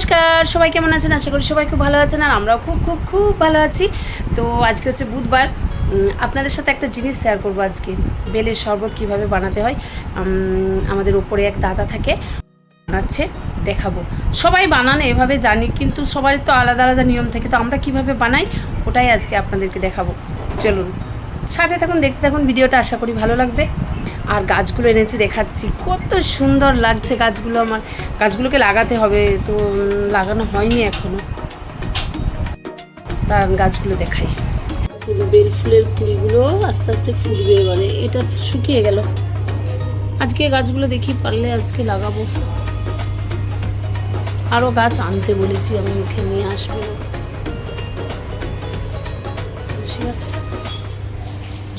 নমস্কার, সবাই কেমন আছেন? আশা করি সবাই খুব ভালো আছেন আর আমরাও খুব খুব খুব ভালো আছি। তো আজকে হচ্ছে বুধবার। আপনাদের সাথে একটা জিনিস শেয়ার করব আজকে। বেলের শরবত কীভাবে বানাতে হয় আমাদের ওপরে এক দাদা থাকে, বানাচ্ছে, দেখাবো। সবাই বানান, এভাবে জানি, কিন্তু সবার তো আলাদা আলাদা নিয়ম থাকে। তো আমরা কীভাবে বানাই, ওটাই আজকে আপনাদেরকে দেখাবো। চলুন, সাথে থাকুন, দেখতে থাকুন, ভিডিওটা আশা করি ভালো লাগবে। আর গাছগুলো এনেছি, দেখাচ্ছি। কত সুন্দর লাগছে গাছগুলো আমার। গাছগুলোকে লাগাতে হবে, তো লাগানো হয়নি এখনও। তার গাছগুলো দেখাই। বেল ফুলের কুড়িগুলো আস্তে আস্তে ফুটবে এবারে এটা শুকিয়ে গেল। আজকে গাছগুলো দেখি, পারলে আজকে লাগাবো। আরও গাছ আনতে বলেছি, আমি মুখে নিয়ে আসব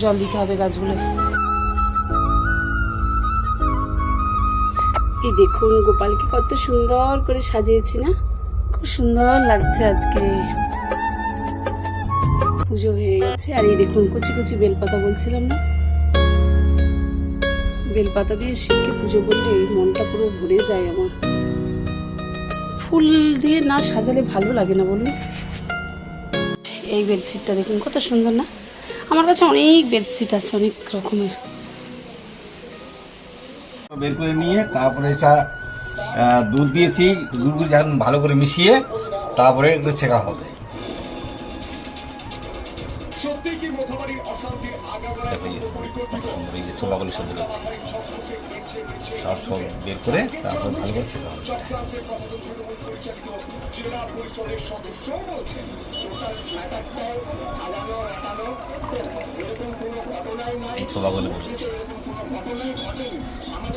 জল দিতে হবে গাছগুলো এই দেখুন, গোপালকে কত সুন্দর করে সাজিয়েছি না? খুব সুন্দর লাগছে আজকে। পুজো হয়ে গেছে, আর এই দেখুন, কুচি কুচি বেলপাতা বলছিলাম না? বেলপাতা দিয়ে শিবকে পুজো করলে এই মনটা পুরো ভরে যায় আমার। ফুল দিয়ে না সাজালে ভালো লাগে না বলুন। এই বেডশিটটা দেখুন, কত সুন্দর না? আমার কাছে অনেক বেডশিট আছে, অনেক রকমের। বের করে নিয়ে তারপরে এটা দুধ দিয়েছি দুধগুলো যখন ভালো করে মিশিয়ে তারপরে এগুলো ছেঁকা হবে। ছোলাগুলি সব সব বের করে তারপর ভালো করে ছেঁকা হবে। এই ছোলাগুলো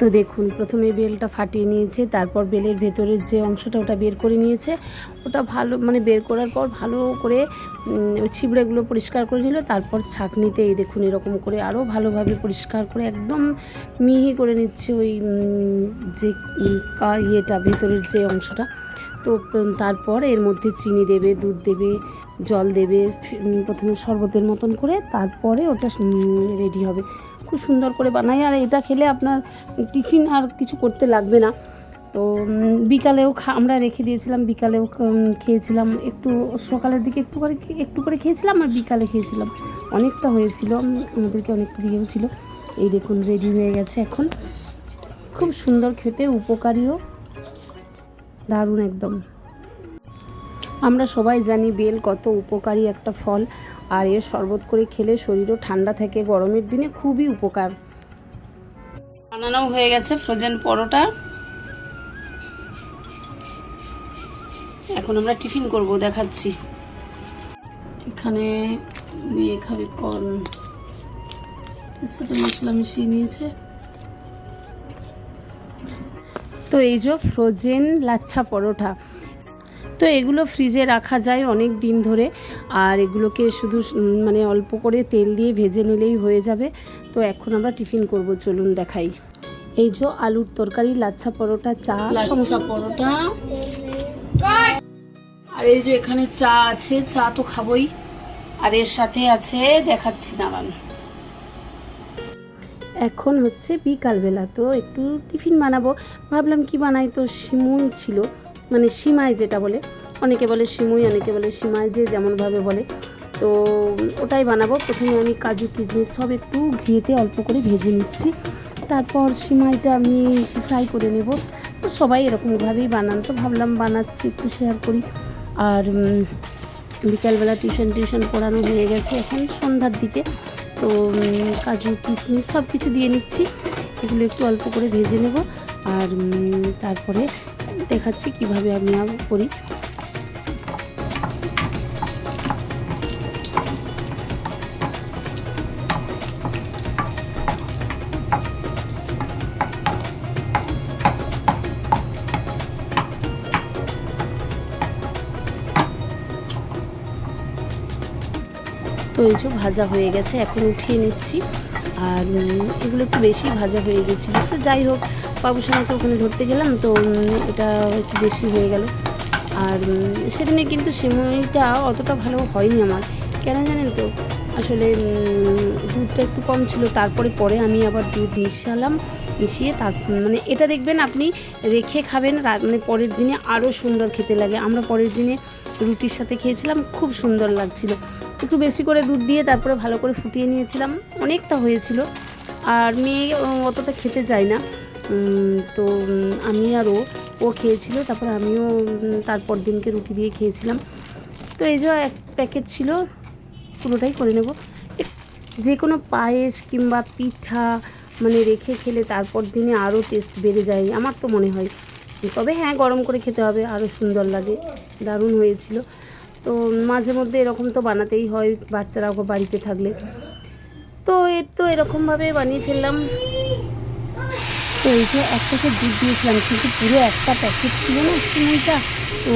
তো দেখুন, প্রথমে বেলটা ফাটিয়ে নিয়েছে, তারপর বেলের ভেতরের যে অংশটা ওটা বের করে নিয়েছে। ওটা ভালো মানে বের করার পর ভালো করে ছিবড়েগুলো পরিষ্কার করে নিল, তারপর ছাঁকনিতে এই দেখুন এরকম করে আরও ভালোভাবে পরিষ্কার করে একদম মিহি করে নিচ্ছে ওই যে ইয়েটা, ভেতরের যে অংশটা। তো তারপর এর মধ্যে চিনি দেবে, দুধ দেবে, জল দেবে প্রথমে শরবতের মতন করে, তারপরে ওটা রেডি হবে। খুব সুন্দর করে বানাই, আর এটা খেলে আপনার টিফিন আর কিছু করতে লাগবে না। তো বিকালেও আমরা রেখে দিয়েছিলাম, বিকালেও খেয়েছিলাম, একটু সকালের দিকে একটু করে একটু করে খেয়েছিলাম, আর বিকালে খেয়েছিলাম। অনেকটা হয়েছিল আমাদেরকে অনেকটা দিয়েও ছিল। এই দেখুন রেডি হয়ে গেছে এখন। খুব সুন্দর খেতে, উপকারীও, দারুণ একদম। আমরা সবাই জানি, বেল কত উপকারী একটা ফল। আর এর শরবত করে খেলে শরীরও ঠান্ডা থাকে। গরমের দিনে খুবই উপকার। বানানো হয়ে গেছে ফ্রোজেন পরোটা। এখন আমরা টিফিন করব দেখাচ্ছি। এখানে মেয়ে খাবে কর্ন। এর সাথে মশলা মিশিয়ে নিয়েছে। তো এই যে ফ্রোজেন লাচ্ছা পরোটা। তো এগুলো ফ্রিজে রাখা যায় অনেক দিন ধরে। আর এগুলোকে শুধু মানে অল্প করে তেল দিয়ে ভেজে নিলেই হয়ে যাবে। তো এখন আমরা টিফিন করব চলুন দেখাই। এই যে আলুর তরকারি লাচ্ছা পরোটা চা লাচ্ছা পরোটা। আর এই যে এখানে চা আছে চা তো খাবোই। আর এর সাথে আছে দেখাচ্ছি দাঁড়ান। এখন হচ্ছে বিকালবেলা তো একটু টিফিন বানাবো। ভাবলাম কি বানাই তো সিমুই ছিল। মানে সিমাই যেটা বলে, অনেকে বলে সিমুই, অনেকে বলে সিমাই, যে যেমনভাবে বলে। তো ওটাই বানাবো। প্রথমে আমি কাজু, কিশমিশ সব একটু ঘিয়েতে অল্প করে ভেজে নিচ্ছি। তারপর সিমাইটা আমি ফ্রাই করে নেব। তো সবাই এরকমভাবেই বানান। তো ভাবলাম বানাচ্ছি, একটু শেয়ার করি। আর বিকালবেলা টিউশন টিউশন পড়ানো হয়ে গেছে এখন সন্ধ্যার দিকে। তো কাজু, কিশমিশ সব কিছু দিয়ে নিচ্ছি। এগুলো একটু অল্প করে ভেজে নেব। আর তারপরে দেখাচ্ছি কীভাবে আমি করি। তো এই ভাজা হয়ে গেছে এখন উঠিয়ে নিচ্ছি। আর এগুলো একটু বেশি ভাজা হয়ে গেছিল তো যাই হোক, বাবুর সঙ্গে ওখানে ধরতে গেলাম, তো এটা একটু বেশি হয়ে গেল। আর সেদিনে কিন্তু সিমইটা অতটা ভালো হয়নি আমার। কেন জানেন তো? আসলে দুধটা একটু কম ছিল, তারপরে পরে আমি আবার দুধ মিশালাম, মিশিয়ে তার মানে এটা দেখবেন আপনি রেখে খাবেন মানে পরের দিনে আরও সুন্দর খেতে লাগে। আমরা পরের দিনে রুটির সাথে খেয়েছিলাম, খুব সুন্দর লাগছিল। একটু বেশি করে দুধ দিয়ে তারপরে ভালো করে ফুটিয়ে নিয়েছিলাম। অনেকটা হয়েছিল। আর মেয়ে অতটা খেতে চায় না। তো আমি আর ও ও খেয়েছিল, তারপর আমিও তারপর দিনকে রুটি দিয়ে খেয়েছিলাম। তো এই যে এক প্যাকেট ছিল, পুরোটাই করে নেব। যে কোনো পায়েস কিংবা পিঠা মানে রেখে খেলে তারপর দিনে আরও টেস্ট বেড়ে যায়, আমার তো মনে হয়। তবে হ্যাঁ গরম করে খেতে হবে, আরও সুন্দর লাগে। দারুণ হয়েছিল। তো মাঝে মধ্যে এরকম তো বানাতেই হয় বাচ্চারা বাড়িতে থাকলে। তো এর তো এরকমভাবে বানিয়ে ফেললাম। তো এই যে এক প্যাকেট দুধ দিয়েছিলাম, কিন্তু পুরো একটা প্যাকেট ছিল না সিমইটা। তো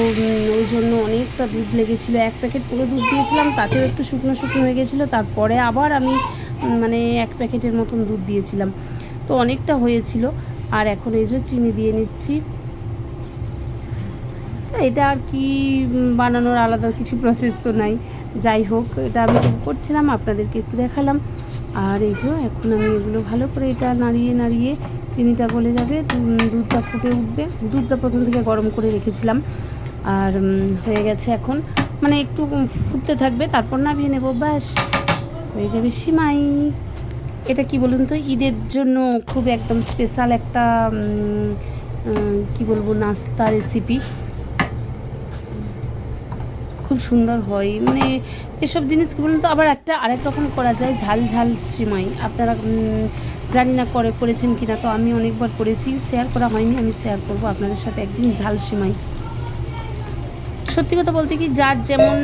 ওই জন্য অনেকটা দুধ লেগেছিলো। এক প্যাকেট পুরো দুধ দিয়েছিলাম, তাতেও একটু শুকনো শুকনো হয়ে গেছিল। তারপরে আবার আমি মানে এক প্যাকেটের মতন দুধ দিয়েছিলাম। তো অনেকটা হয়েছিল। আর এখন এই যে চিনি দিয়ে নিচ্ছি। এটা আর কি বানানোর আলাদা কিছু প্রসেস তো নাই। যাই হোক, এটা আমি করছিলাম, আপনাদেরকে একটু দেখালাম। আর এই যে, এখন আমি এগুলো ভালো করে এটা নাড়িয়ে নাড়িয়ে চিনিটা গলে যাবে দুধটা ফুটে উঠবে। দুধটা প্রথম থেকে গরম করে রেখেছিলাম। আর হয়ে গেছে এখন। মানে একটু ফুটতে থাকবে, তারপর নামিয়ে নেব, ব্যাস। হয়ে যাবে সিমাই। এটা কি বলুন তো, ঈদের জন্য খুব একদম স্পেশাল একটা কি বলব, নাস্তা রেসিপি খুব সুন্দর হয়। মানে এসব জিনিস কি বলুন তো আবার একটা আরেক রকম করা যায়, ঝাল ঝাল সিমাই। আপনারা জানি না করে করেছেন কিনা, তো আমি অনেকবার করেছি শেয়ার করা হয়নি, আমি শেয়ার করব আপনাদের সাথে একদিন ঝাল সিমাই। সত্যি কথা বলতে কি, যার যেমন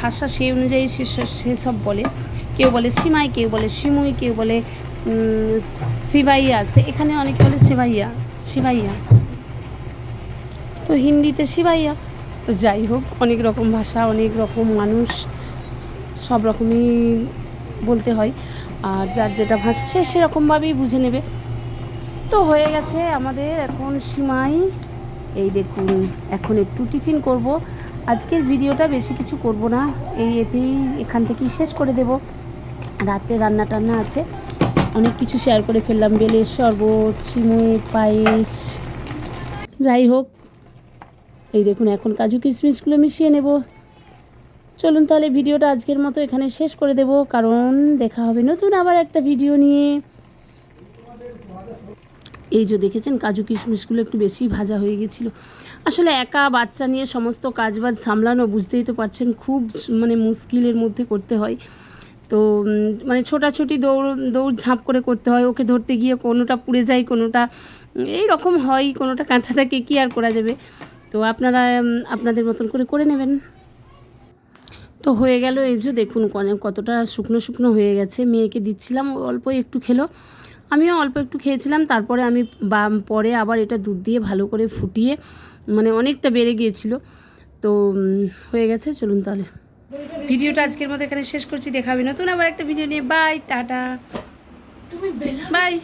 ভাষা সেই অনুযায়ী সে সেসব বলে। কেউ বলে সিমাই, কেউ বলে সিমুই, কেউ বলে সিবাইয়া। সে এখানে অনেকে বলে সিবাইয়া সিবাইয়া। তো হিন্দিতে সিবাইয়া। তো যাই হোক, অনেক রকম ভাষা, অনেক রকম মানুষ, সব রকমই বলতে হয়। আর যার যেটা ভাষা, সে সেরকমভাবেই বুঝে নেবে। তো হয়ে গেছে আমাদের এখন সীমাই। এই দেখুন, এখন একটু টিফিন করব। আজকের ভিডিওটা বেশি কিছু করব না। এই এতেই এখান থেকেই শেষ করে দেব। রাতে রান্না টান্না আছে। অনেক কিছু শেয়ার করে ফেললাম। বেলের শরবত সিমুই পায়েস। যাই হোক এই দেখুন, এখন কাজু কিশমিশগুলো মিশিয়ে নেব। চলুন তাহলে ভিডিওটা আজকের মতো এখানে শেষ করে দেব, কারণ দেখা হবে নতুন আবার একটা ভিডিও নিয়ে। এই যে দেখেছেন, কাজু কিশমিশগুলো একটু বেশি ভাজা হয়ে গেছিল। আসলে একা বাচ্চা নিয়ে সমস্ত কাজবাজ সামলানো বুঝতেই তো পারছেন, খুব মানে মুশকিলের মধ্যে করতে হয়। তো মানে ছোটাছুটি দৌড় দৌড় ঝাঁপ করে করতে হয়, ওকে ধরতে গিয়ে কোনোটা পুড়ে যায়, কোনোটা এই রকম হয়, কোনোটা কাঁচা থাকে, কী আর করা যাবে? তো আপনারা আপনাদের মতন করে করে নেবেন। তো হয়ে গেল এই যে দেখুন কনে- কতটা শুকনো শুকনো হয়ে গেছে। মেয়েকে দিচ্ছিলাম অল্প একটু খেলো। আমিও অল্প একটু খেয়েছিলাম তারপরে আমি বা পরে আবার এটা দুধ দিয়ে ভালো করে ফুটিয়ে মানে অনেকটা বেড়ে গিয়েছিল। তো হয়ে গেছে চলুন তাহলে। ভিডিওটা আজকের মতো এখানে শেষ করছি দেখাবি নতুন আবার একটা ভিডিও নিয়ে। Bye tata. বাই।